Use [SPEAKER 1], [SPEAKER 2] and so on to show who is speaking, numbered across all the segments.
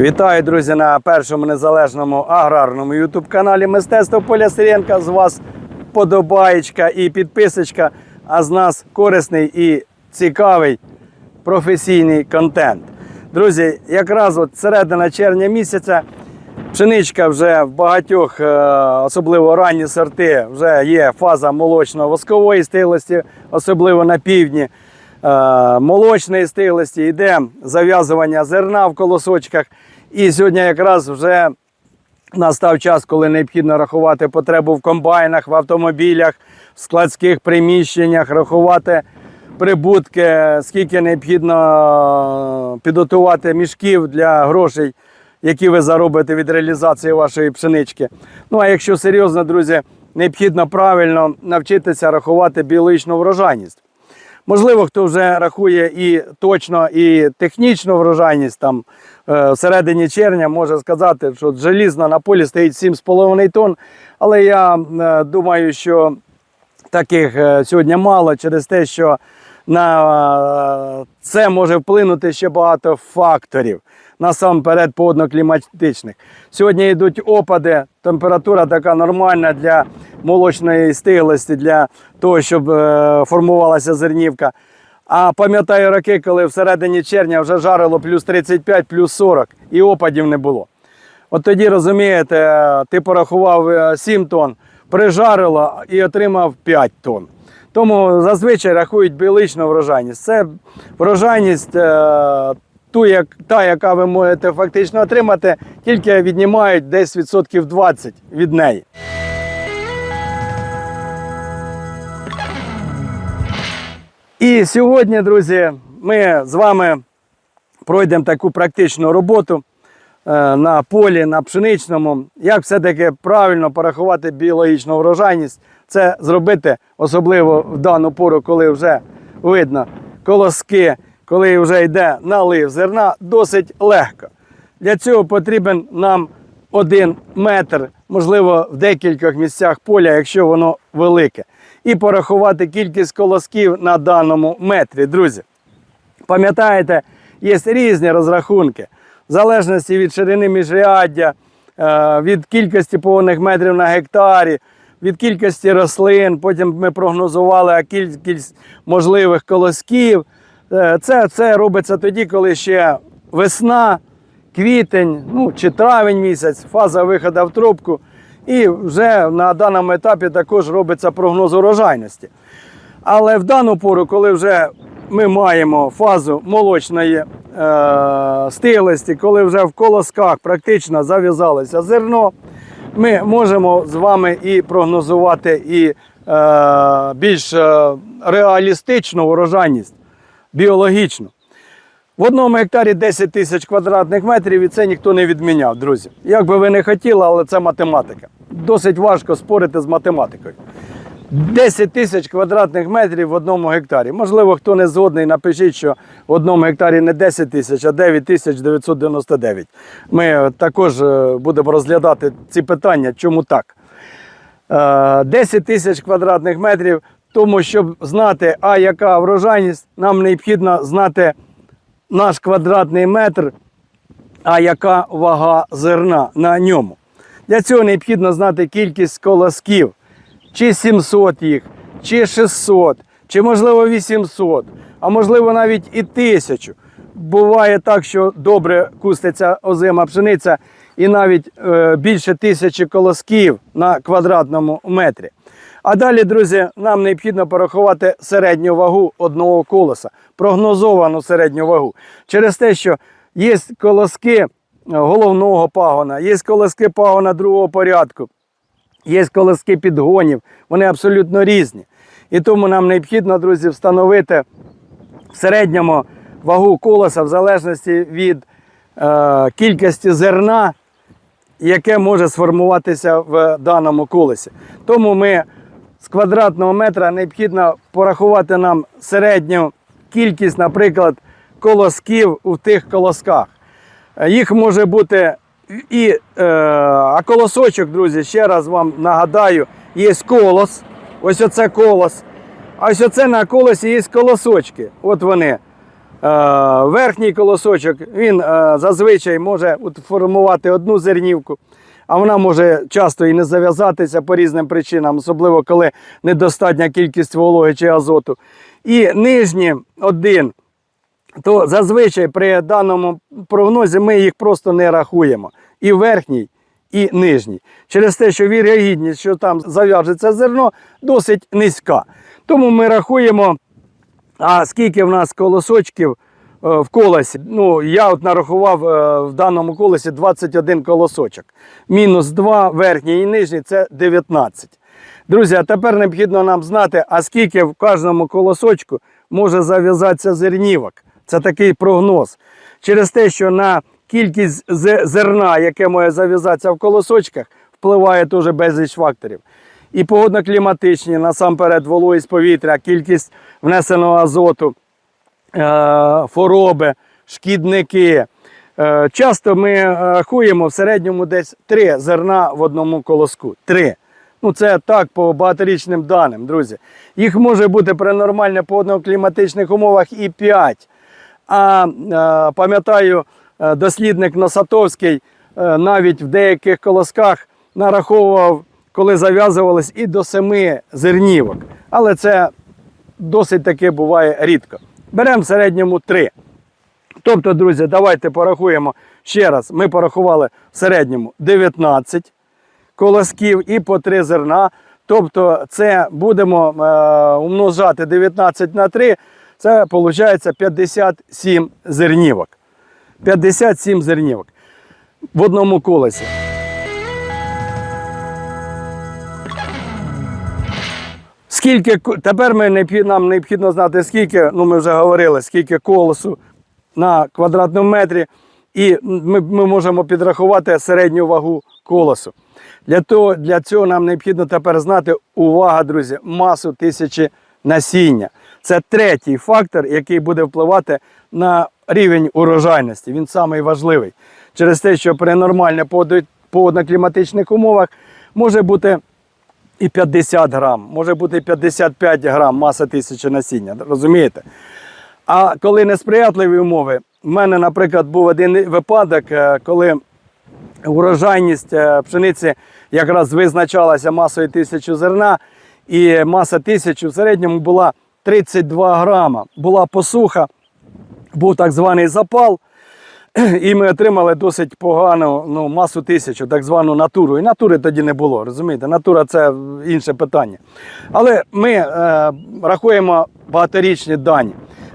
[SPEAKER 1] Вітаю, друзі, на першому незалежному аграрному ютуб каналі Мистецтво Поля Сиренка. З вас подобаєчка і підписочка, а з нас корисний і цікавий професійний контент. Друзі, якраз от середина червня місяця пшеничка вже в багатьох, е, особливо ранні сорти, вже є фаза молочно-воскової стиглості, особливо на півдні. Е, молочної стиглості, йде зав'язування зерна в колосочках. І сьогодні якраз вже настав час, коли необхідно рахувати потребу в комбайнах, в автомобілях, в складських приміщеннях, рахувати прибутки, скільки необхідно підготувати мішків для грошей, які ви заробите від реалізації вашої пшенички. Ну а якщо серйозно, друзі, необхідно правильно навчитися рахувати біологічну врожайність. Можливо, хто вже рахує і точно, і технічну врожайність там е, в червня може сказати, що желізно на полі стоїть 7,5 тонн. Але я е, думаю, що таких е, сьогодні мало через те, що на це може вплинути ще багато факторів. Насамперед погодно-кліматичних. Сьогодні йдуть опади, температура така нормальна для молочної стиглості, для того, щоб е, формувалася зернівка. А пам'ятаю роки, коли в середині червня вже жарило плюс 35, плюс 40 і опадів не було. От тоді, розумієте, е, ти порахував е, 7 тонн, прижарило і отримав 5 тонн. Тому зазвичай рахують біологічну врожайність. Це врожайність е, ту, як, та, яка ви можете фактично отримати, тільки віднімають десь відсотків 20 від неї. І сьогодні, друзі, ми з вами пройдемо таку практичну роботу е, на полі, на пшеничному. Як все-таки правильно порахувати біологічну врожайність, це зробити, особливо в дану пору, коли вже видно колоски, коли вже йде налив зерна, досить легко. Для цього потрібен нам один метр, можливо, в декількох місцях поля, якщо воно велике. І порахувати кількість колосків на даному метрі, друзі. Пам'ятаєте, є різні розрахунки, в залежності від ширини міжряддя, е, від кількості повних метрів на гектарі, від кількості рослин. Потім ми прогнозували кількість можливих колосків. Е, Це, це робиться тоді, коли ще весна, квітень, ну чи травень місяць, фаза виходу в трубку. І вже на даному етапі також робиться прогноз урожайності. Але в дану пору, коли вже ми маємо фазу молочної е, стиглості, коли вже в колосках практично зав'язалося зерно, ми можемо з вами і прогнозувати і е, більш е, реалістичну урожайність, біологічну. В одному гектарі 10 тисяч квадратних метрів і це ніхто не відміняв, друзі. Як би ви не хотіли, але це математика. Досить важко спорити з математикою. 10 тисяч квадратних метрів в одному гектарі. Можливо, хто не згодний, напишіть, що в одному гектарі не 10 тисяч, а 9 тисяч 999. Ми також е, будемо розглядати ці питання, чому так. Е, 10 тисяч квадратних метрів, тому щоб знати, а яка врожайність, нам необхідно знати наш квадратний метр, а яка вага зерна на ньому. Для цього необхідно знати кількість колосків, чи 700 їх, чи 600, чи можливо 800, а можливо навіть і 1000. Буває так, що добре куститься озима пшениця і навіть е, більше тисячі колосків на квадратному метрі. А далі, друзі, нам необхідно порахувати середню вагу одного колоса, прогнозовану середню вагу. Через те, що є колоски е, головного пагона, є колоски пагона другого порядку, є колоски підгонів, вони абсолютно різні. І тому нам необхідно, друзі, встановити в середньому вагу колоса в залежності від е, кількості зерна, яке може сформуватися в даному колесі. Тому ми квадратного метра необхідно порахувати нам середню кількість, наприклад, колосків у тих колосках. Е, Їх може бути і е, а колосочок, друзі, ще раз вам нагадаю, є колос. Ось оце колос. А ось оце на колосі є колосочки. От вони. верхній колосочок він е, зазвичай може формувати одну зернівку, а вона може часто і не зав'язатися по різним причинам, особливо коли недостатня кількість вологи чи азоту. І нижні один то зазвичай при даному прогнозі ми їх просто не рахуємо. І верхній, і нижній. Через те, що вірогідність, що там зав'яжеться зерно, досить низька. Тому ми рахуємо, а скільки в нас колосочків в колесі. Ну, я от нарахував е, в даному колесі 21 колосочок. Мінус 2, верхній і нижній це 19. Друзі, а тепер необхідно нам знати, а скільки в кожному колосочку може зав'язатися зернівок. Це такий прогноз. Через те, що на кількість зерна, яке може зав'язатися в колосочках, впливає теж безліч факторів. І погодно-кліматичні, насамперед, вологість повітря, кількість внесеного азоту, е, хвороби, шкідники. Е, Часто ми е, рахуємо в середньому десь три зерна в одному колоску. Три. Ну, це так по багаторічним даним, друзі. Їх може бути при нормально погодно-кліматичних умовах і 5. А е, пам'ятаю, е, дослідник Носатовський е, навіть в деяких колосках нараховував, коли зав'язувались, і до 7 зернівок. Але це досить таки буває рідко. Беремо в середньому 3. Тобто, друзі, давайте порахуємо ще раз. Ми порахували в середньому 19 колосків і по 3 зерна. Тобто, це будемо е, умножати 19 на 3, це виходить 57 зернівок. 57 зернівок в одному колесі. Скільки тепер ми нам необхідно знати, скільки, ну ми вже говорили, скільки колосу на квадратному метрі, і ми, ми можемо підрахувати середню вагу колосу. Для, того, для цього нам необхідно тепер знати, увага, друзі, масу тисячі насіння. Це третій фактор, який буде впливати на рівень урожайності. Він самий важливий. Через те, що при нормально погодно-кліматичних умовах може бути і 50 грам, може бути 55 грам маса тисячі насіння. Розумієте? А коли несприятливі умови, в мене, наприклад, був один випадок, е, коли урожайність е, пшениці якраз визначалася масою тисячу зерна, і маса тисячі в середньому була 32 грама. Була посуха, був так званий запал. І ми отримали досить погану ну, масу тисячу, так звану натуру. І натури тоді не було, розумієте? Натура це інше питання. Але ми е, рахуємо багаторічні дані.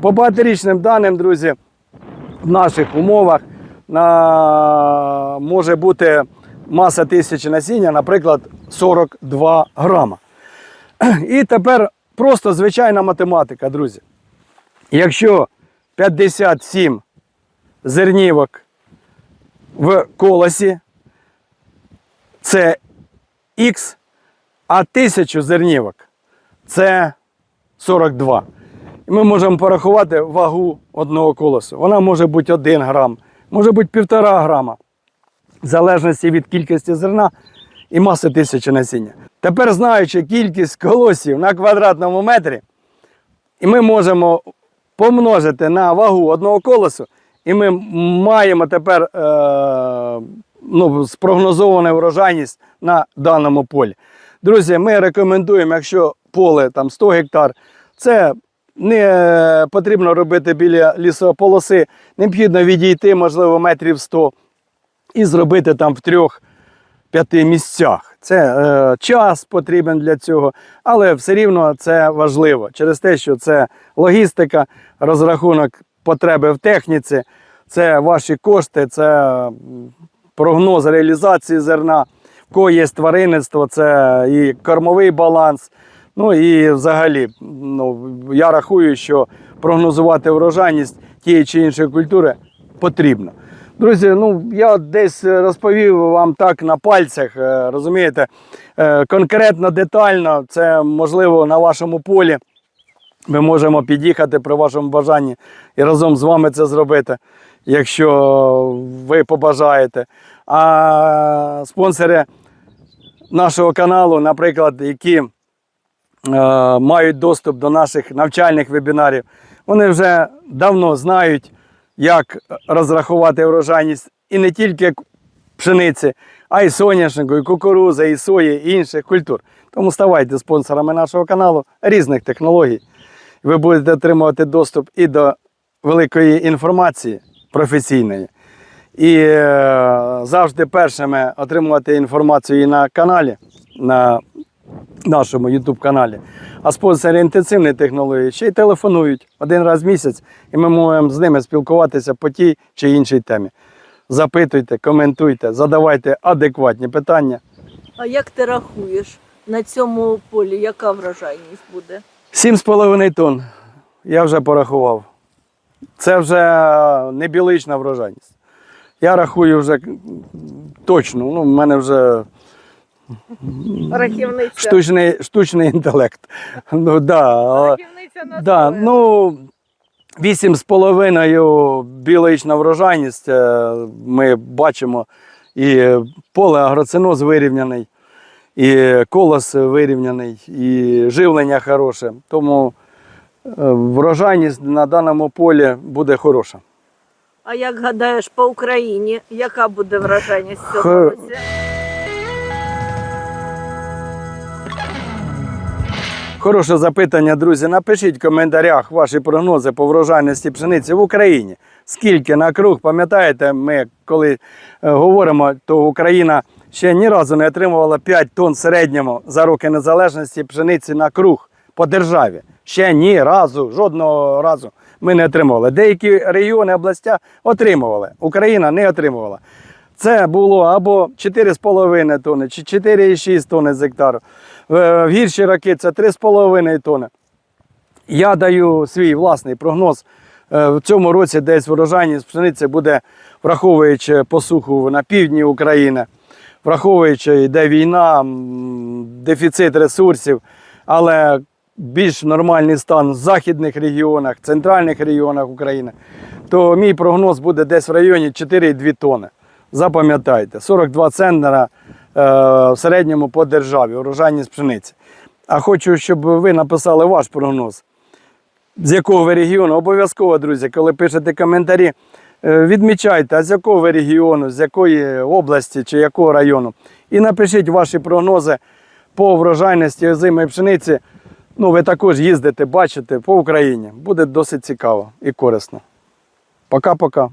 [SPEAKER 1] По багаторічним даним, друзі, в наших умовах на, може бути маса тисячі насіння, наприклад, 42 грама. І тепер просто звичайна математика, друзі. Якщо 57 зернівок в колосі, це Х, а тисячу зернівок це 42. І ми можемо порахувати вагу одного колосу. Вона може бути 1 грам, може бути 1,5 грама, в залежності від кількості зерна і маси тисячі насіння. Тепер, знаючи кількість колосів на квадратному метрі, і ми можемо помножити на вагу одного колосу, і ми маємо тепер е, ну, спрогнозовану врожайність на даному полі. Друзі, ми рекомендуємо, якщо поле там 100 гектар, це не потрібно робити біля лісополоси, необхідно відійти, можливо, метрів 100 і зробити там в трьох п'яти місцях. Це е, час потрібен для цього, але все рівно це важливо через те, що це логістика, розрахунок потреби в техніці, це ваші кошти, це прогноз реалізації зерна. В кого є тваринництво, це і кормовий баланс. Ну і взагалі, ну, я рахую, що прогнозувати врожайність тієї чи іншої культури потрібно. Друзі, ну я десь розповів вам так на пальцях, е, розумієте, е, конкретно, детально, це можливо на вашому полі. Ми можемо під'їхати при вашому бажанні і разом з вами це зробити, якщо ви побажаєте. А спонсори нашого каналу, наприклад, які е, мають доступ до наших навчальних вебінарів, Вони вже давно знають, як розрахувати врожайність і не тільки пшениці, а й соняшнику, і кукурузи, і сої, і інших культур. Тому ставайте спонсорами нашого каналу різних технологій. Ви будете отримувати доступ і до великої інформації професійної, і е, завжди першими отримувати інформацію і на каналі, на нашому YouTube каналі. А спонсори інтенсивної технології ще й телефонують один раз в місяць, і ми можемо з ними спілкуватися по тій чи іншій темі. Запитуйте, коментуйте, задавайте адекватні питання.
[SPEAKER 2] А як ти рахуєш на цьому полі, яка врожайність буде?
[SPEAKER 1] 7,5 тонн. Я вже порахував. Це вже не білична врожайність. Я рахую вже точно. Ну, в мене вже
[SPEAKER 2] Рахівниця.
[SPEAKER 1] штучний, штучний інтелект. Ну, да, але-
[SPEAKER 2] Рахівниця
[SPEAKER 1] Да, ну, 8,5 біологічна врожайність. е, Ми бачимо і поле агроциноз вирівняний, і колос вирівняний, і живлення хороше. Тому е, врожайність на даному полі буде хороша.
[SPEAKER 2] А як гадаєш по Україні, яка буде врожайність цього році?
[SPEAKER 1] Хороше запитання, друзі. Напишіть в коментарях ваші прогнози по врожайності пшениці в Україні. Скільки на круг, пам'ятаєте, ми коли е, говоримо, то Україна ще ні разу не отримувала 5 тонн в середньому за роки незалежності пшениці на круг по державі. Ще ні разу, жодного разу ми не отримували. Деякі регіони, областя отримували. Україна не отримувала. Це було або 4,5 тонни, чи 4,6 тонни з гектару. В гірші роки це 3,5 тонни. Я даю свій власний прогноз. Е, В цьому році десь врожайність пшениці буде, враховуючи посуху на півдні України, враховуючи йде війна, дефіцит ресурсів, але більш нормальний стан в західних регіонах, центральних регіонах України, то мій прогноз буде десь в районі 4,2 тонни. Запам'ятайте, 42 центнера е, в середньому по державі, урожайність пшениці. А хочу, щоб ви написали ваш прогноз. З якого ви регіону? Обов'язково, друзі, коли пишете коментарі, відмічайте, а з якого ви регіону, з якої області чи якого району. І напишіть ваші прогнози по врожайності озимої пшениці. Ну, ви також їздите, бачите по Україні. Буде досить цікаво і корисно. Пока-пока.